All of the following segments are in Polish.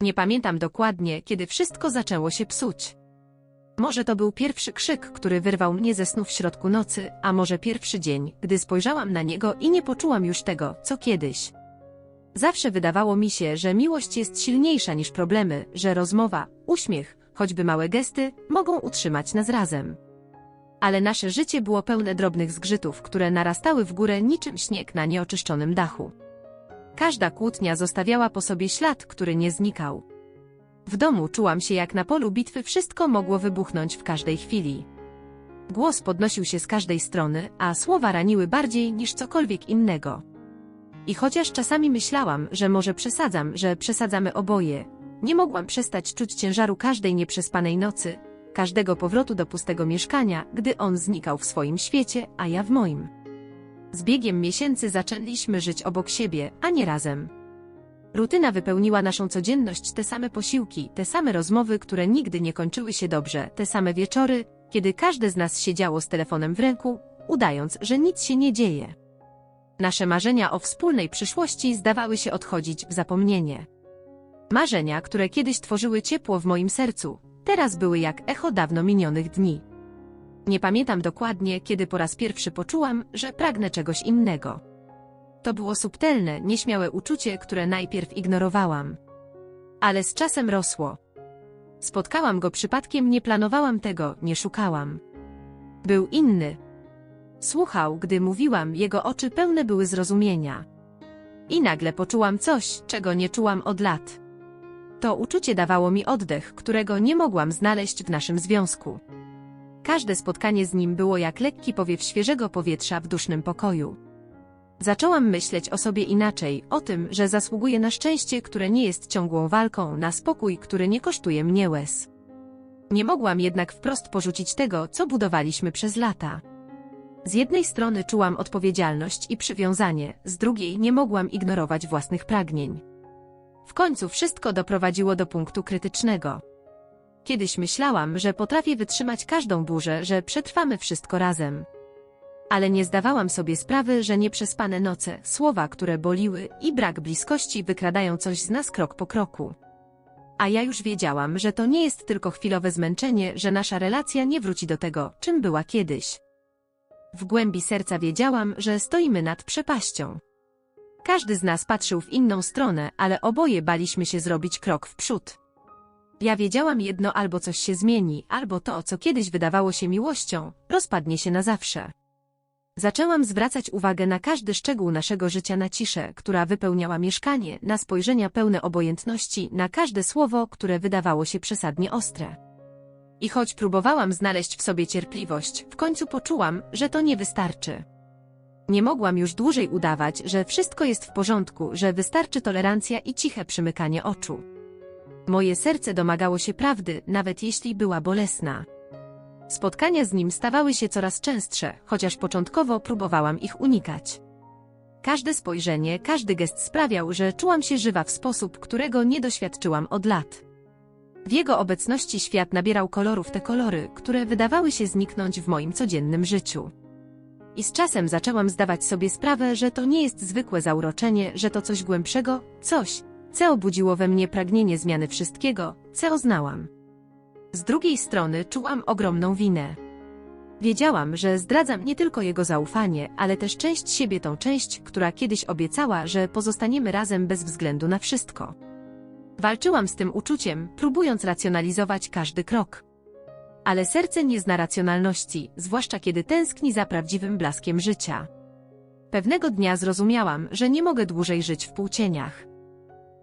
Nie pamiętam dokładnie, kiedy wszystko zaczęło się psuć. Może to był pierwszy krzyk, który wyrwał mnie ze snu w środku nocy, a może pierwszy dzień, gdy spojrzałam na niego i nie poczułam już tego, co kiedyś. Zawsze wydawało mi się, że miłość jest silniejsza niż problemy, że rozmowa, uśmiech, choćby małe gesty, mogą utrzymać nas razem. Ale nasze życie było pełne drobnych zgrzytów, które narastały w górę niczym śnieg na nieoczyszczonym dachu. Każda kłótnia zostawiała po sobie ślad, który nie znikał. W domu czułam się jak na polu bitwy wszystko mogło wybuchnąć w każdej chwili. Głos podnosił się z każdej strony, a słowa raniły bardziej niż cokolwiek innego. I chociaż czasami myślałam, że może przesadzam, że przesadzamy oboje, nie mogłam przestać czuć ciężaru każdej nieprzespanej nocy, każdego powrotu do pustego mieszkania, gdy on znikał w swoim świecie, a ja w moim. Z biegiem miesięcy zaczęliśmy żyć obok siebie, a nie razem. Rutyna wypełniła naszą codzienność te same posiłki, te same rozmowy, które nigdy nie kończyły się dobrze, te same wieczory, kiedy każde z nas siedziało z telefonem w ręku, udając, że nic się nie dzieje. Nasze marzenia o wspólnej przyszłości zdawały się odchodzić w zapomnienie. Marzenia, które kiedyś tworzyły ciepło w moim sercu, teraz były jak echo dawno minionych dni. Nie pamiętam dokładnie, kiedy po raz pierwszy poczułam, że pragnę czegoś innego. To było subtelne, nieśmiałe uczucie, które najpierw ignorowałam. Ale z czasem rosło. Spotkałam go przypadkiem, nie planowałam tego, nie szukałam. Był inny. Słuchał, gdy mówiłam, jego oczy pełne były zrozumienia. I nagle poczułam coś, czego nie czułam od lat. To uczucie dawało mi oddech, którego nie mogłam znaleźć w naszym związku. Każde spotkanie z nim było jak lekki powiew świeżego powietrza w dusznym pokoju. Zaczęłam myśleć o sobie inaczej, o tym, że zasługuję na szczęście, które nie jest ciągłą walką, na spokój, który nie kosztuje mnie łez. Nie mogłam jednak wprost porzucić tego, co budowaliśmy przez lata. Z jednej strony czułam odpowiedzialność i przywiązanie, z drugiej nie mogłam ignorować własnych pragnień. W końcu wszystko doprowadziło do punktu krytycznego. Kiedyś myślałam, że potrafię wytrzymać każdą burzę, że przetrwamy wszystko razem. Ale nie zdawałam sobie sprawy, że nieprzespane noce, słowa, które boliły i brak bliskości wykradają coś z nas krok po kroku. A ja już wiedziałam, że to nie jest tylko chwilowe zmęczenie, że nasza relacja nie wróci do tego, czym była kiedyś. W głębi serca wiedziałam, że stoimy nad przepaścią. Każdy z nas patrzył w inną stronę, ale oboje baliśmy się zrobić krok w przód. Ja wiedziałam jedno albo coś się zmieni, albo to, co kiedyś wydawało się miłością, rozpadnie się na zawsze. Zaczęłam zwracać uwagę na każdy szczegół naszego życia na ciszę, która wypełniała mieszkanie, na spojrzenia pełne obojętności, na każde słowo, które wydawało się przesadnie ostre. I choć próbowałam znaleźć w sobie cierpliwość, w końcu poczułam, że to nie wystarczy. Nie mogłam już dłużej udawać, że wszystko jest w porządku, że wystarczy tolerancja i ciche przymykanie oczu. Moje serce domagało się prawdy, nawet jeśli była bolesna. Spotkania z nim stawały się coraz częstsze, chociaż początkowo próbowałam ich unikać. Każde spojrzenie, każdy gest sprawiał, że czułam się żywa w sposób, którego nie doświadczyłam od lat. W jego obecności świat nabierał kolorów te kolory, które wydawały się zniknąć w moim codziennym życiu. I z czasem zaczęłam zdawać sobie sprawę, że to nie jest zwykłe zauroczenie, że to coś głębszego, coś, co obudziło we mnie pragnienie zmiany wszystkiego, co znałam. Z drugiej strony czułam ogromną winę. Wiedziałam, że zdradzam nie tylko jego zaufanie, ale też część siebie, tą część, która kiedyś obiecała, że pozostaniemy razem bez względu na wszystko. Walczyłam z tym uczuciem, próbując racjonalizować każdy krok. Ale serce nie zna racjonalności, zwłaszcza kiedy tęskni za prawdziwym blaskiem życia. Pewnego dnia zrozumiałam, że nie mogę dłużej żyć w półcieniach.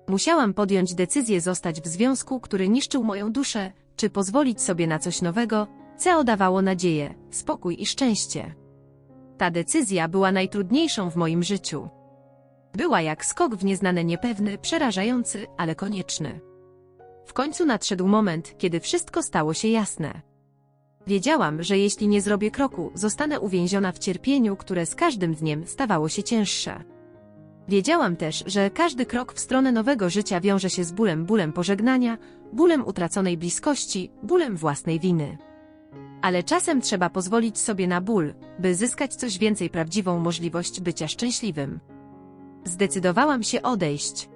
Musiałam podjąć decyzję zostać w związku, który niszczył moją duszę, czy pozwolić sobie na coś nowego, co dawało nadzieję, spokój i szczęście. Ta decyzja była najtrudniejszą w moim życiu. Była jak skok w nieznane niepewny, przerażający, ale konieczny. W końcu nadszedł moment, kiedy wszystko stało się jasne. Wiedziałam, że jeśli nie zrobię kroku, zostanę uwięziona w cierpieniu, które z każdym dniem stawało się cięższe. Wiedziałam też, że każdy krok w stronę nowego życia wiąże się z bólem, bólem pożegnania, bólem utraconej bliskości, bólem własnej winy. Ale czasem trzeba pozwolić sobie na ból, by zyskać coś więcej prawdziwą możliwość bycia szczęśliwym. Zdecydowałam się odejść.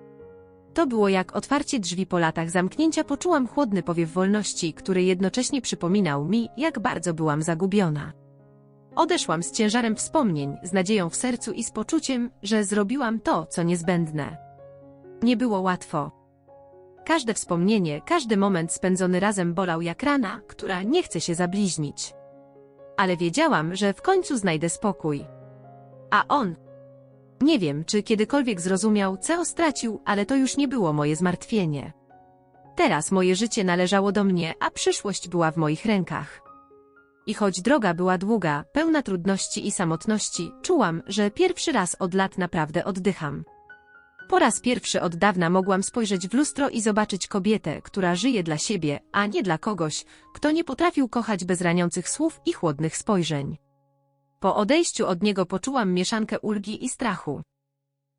To było jak otwarcie drzwi po latach zamknięcia poczułam chłodny powiew wolności, który jednocześnie przypominał mi, jak bardzo byłam zagubiona. Odeszłam z ciężarem wspomnień, z nadzieją w sercu i z poczuciem, że zrobiłam to, co niezbędne. Nie było łatwo. Każde wspomnienie, każdy moment spędzony razem bolał jak rana, która nie chce się zabliźnić. Ale wiedziałam, że w końcu znajdę spokój. A on? Nie wiem, czy kiedykolwiek zrozumiał, co stracił, ale to już nie było moje zmartwienie. Teraz moje życie należało do mnie, a przyszłość była w moich rękach. I choć droga była długa, pełna trudności i samotności, czułam, że pierwszy raz od lat naprawdę oddycham. Po raz pierwszy od dawna mogłam spojrzeć w lustro i zobaczyć kobietę, która żyje dla siebie, a nie dla kogoś, kto nie potrafił kochać bez raniących słów i chłodnych spojrzeń. Po odejściu od niego poczułam mieszankę ulgi i strachu.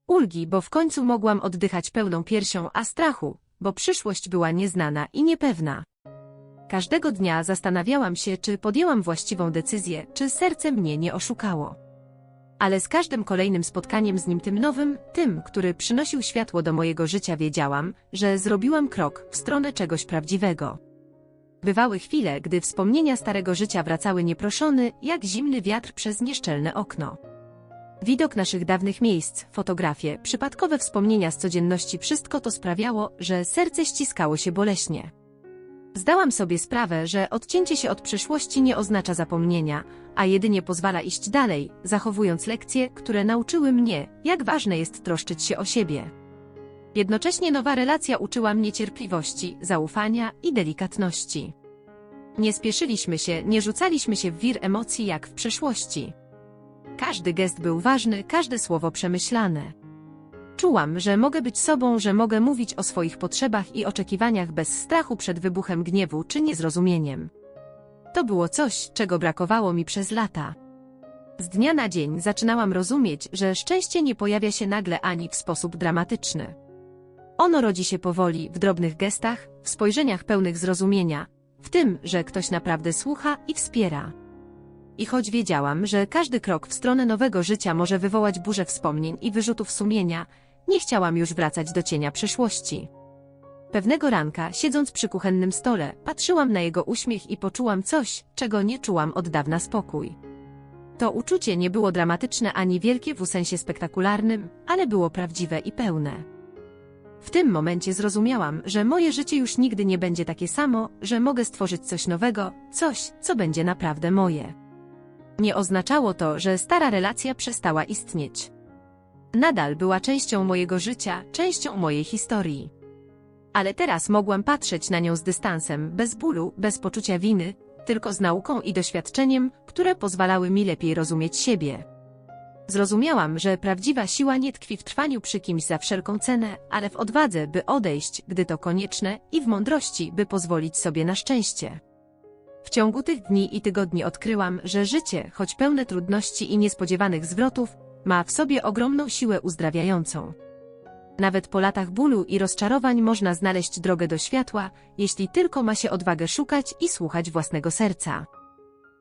Ulgi, bo w końcu mogłam oddychać pełną piersią, a strachu, bo przyszłość była nieznana i niepewna. Każdego dnia zastanawiałam się, czy podjęłam właściwą decyzję, czy serce mnie nie oszukało. Ale z każdym kolejnym spotkaniem z nim tym nowym, tym, który przynosił światło do mojego życia wiedziałam, że zrobiłam krok w stronę czegoś prawdziwego. Bywały chwile, gdy wspomnienia starego życia wracały nieproszony, jak zimny wiatr przez nieszczelne okno. Widok naszych dawnych miejsc, fotografie, przypadkowe wspomnienia z codzienności wszystko to sprawiało, że serce ściskało się boleśnie. Zdałam sobie sprawę, że odcięcie się od przeszłości nie oznacza zapomnienia, a jedynie pozwala iść dalej, zachowując lekcje, które nauczyły mnie, jak ważne jest troszczyć się o siebie. Jednocześnie nowa relacja uczyła mnie cierpliwości, zaufania i delikatności. Nie spieszyliśmy się, nie rzucaliśmy się w wir emocji jak w przeszłości. Każdy gest był ważny, każde słowo przemyślane. Czułam, że mogę być sobą, że mogę mówić o swoich potrzebach i oczekiwaniach bez strachu przed wybuchem gniewu czy niezrozumieniem. To było coś, czego brakowało mi przez lata. Z dnia na dzień zaczynałam rozumieć, że szczęście nie pojawia się nagle ani w sposób dramatyczny. Ono rodzi się powoli, w drobnych gestach, w spojrzeniach pełnych zrozumienia, w tym, że ktoś naprawdę słucha i wspiera. I choć wiedziałam, że każdy krok w stronę nowego życia może wywołać burzę wspomnień i wyrzutów sumienia, nie chciałam już wracać do cienia przeszłości. Pewnego ranka, siedząc przy kuchennym stole, patrzyłam na jego uśmiech i poczułam coś, czego nie czułam od dawna spokój. To uczucie nie było dramatyczne ani wielkie w sensie spektakularnym, ale było prawdziwe i pełne. W tym momencie zrozumiałam, że moje życie już nigdy nie będzie takie samo, że mogę stworzyć coś nowego, coś, co będzie naprawdę moje. Nie oznaczało to, że stara relacja przestała istnieć. Nadal była częścią mojego życia, częścią mojej historii. Ale teraz mogłam patrzeć na nią z dystansem, bez bólu, bez poczucia winy, tylko z nauką i doświadczeniem, które pozwalały mi lepiej rozumieć siebie. Zrozumiałam, że prawdziwa siła nie tkwi w trwaniu przy kimś za wszelką cenę, ale w odwadze, by odejść, gdy to konieczne, i w mądrości, by pozwolić sobie na szczęście. W ciągu tych dni i tygodni odkryłam, że życie, choć pełne trudności i niespodziewanych zwrotów, ma w sobie ogromną siłę uzdrawiającą. Nawet po latach bólu i rozczarowań można znaleźć drogę do światła, jeśli tylko ma się odwagę szukać i słuchać własnego serca.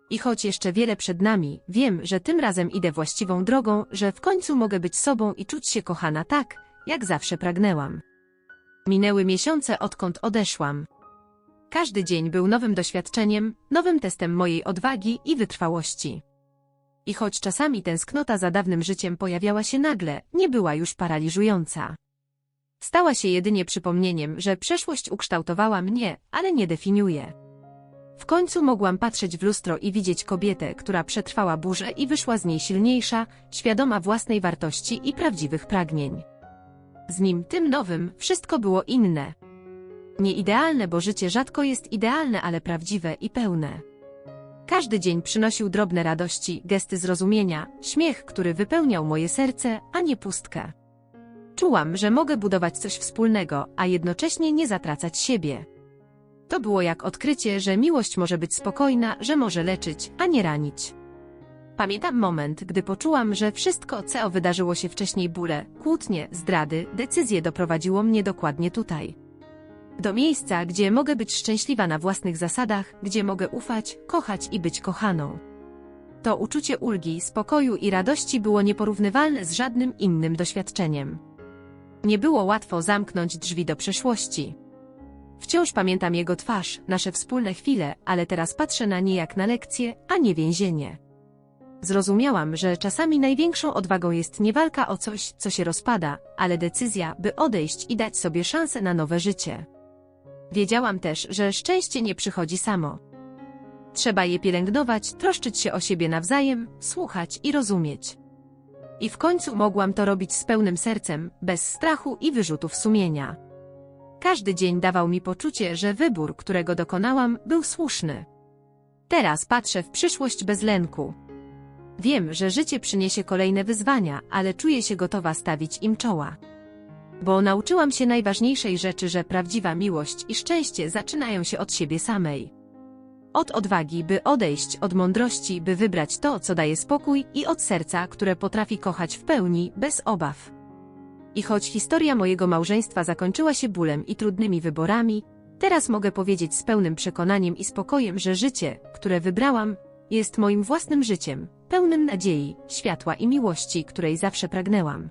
I choć jeszcze wiele przed nami, wiem, że tym razem idę właściwą drogą, że w końcu mogę być sobą i czuć się kochana tak, jak zawsze pragnęłam. Minęły miesiące odkąd odeszłam. Każdy dzień był nowym doświadczeniem, nowym testem mojej odwagi i wytrwałości. I choć czasami tęsknota za dawnym życiem pojawiała się nagle, nie była już paraliżująca. Stała się jedynie przypomnieniem, że przeszłość ukształtowała mnie, ale nie definiuje. W końcu mogłam patrzeć w lustro i widzieć kobietę, która przetrwała burzę i wyszła z niej silniejsza, świadoma własnej wartości i prawdziwych pragnień. Z nim, tym nowym, wszystko było inne. Nie idealne, bo życie rzadko jest idealne, ale prawdziwe i pełne. Każdy dzień przynosił drobne radości, gesty zrozumienia, śmiech, który wypełniał moje serce, a nie pustkę. Czułam, że mogę budować coś wspólnego, a jednocześnie nie zatracać siebie. To było jak odkrycie, że miłość może być spokojna, że może leczyć, a nie ranić. Pamiętam moment, gdy poczułam, że wszystko, co wydarzyło się wcześniej bóle, kłótnie, zdrady, decyzje doprowadziło mnie dokładnie tutaj. Do miejsca, gdzie mogę być szczęśliwa na własnych zasadach, gdzie mogę ufać, kochać i być kochaną. To uczucie ulgi, spokoju i radości było nieporównywalne z żadnym innym doświadczeniem. Nie było łatwo zamknąć drzwi do przeszłości. Wciąż pamiętam jego twarz, nasze wspólne chwile, ale teraz patrzę na nie jak na lekcję, a nie więzienie. Zrozumiałam, że czasami największą odwagą jest nie walka o coś, co się rozpada, ale decyzja, by odejść i dać sobie szansę na nowe życie. Wiedziałam też, że szczęście nie przychodzi samo. Trzeba je pielęgnować, troszczyć się o siebie nawzajem, słuchać i rozumieć. I w końcu mogłam to robić z pełnym sercem, bez strachu i wyrzutów sumienia. Każdy dzień dawał mi poczucie, że wybór, którego dokonałam, był słuszny. Teraz patrzę w przyszłość bez lęku. Wiem, że życie przyniesie kolejne wyzwania, ale czuję się gotowa stawić im czoła. Bo nauczyłam się najważniejszej rzeczy, że prawdziwa miłość i szczęście zaczynają się od siebie samej. Od odwagi, by odejść, od mądrości, by wybrać to, co daje spokój, i od serca, które potrafi kochać w pełni, bez obaw. I choć historia mojego małżeństwa zakończyła się bólem i trudnymi wyborami, teraz mogę powiedzieć z pełnym przekonaniem i spokojem, że życie, które wybrałam, jest moim własnym życiem, pełnym nadziei, światła i miłości, której zawsze pragnęłam.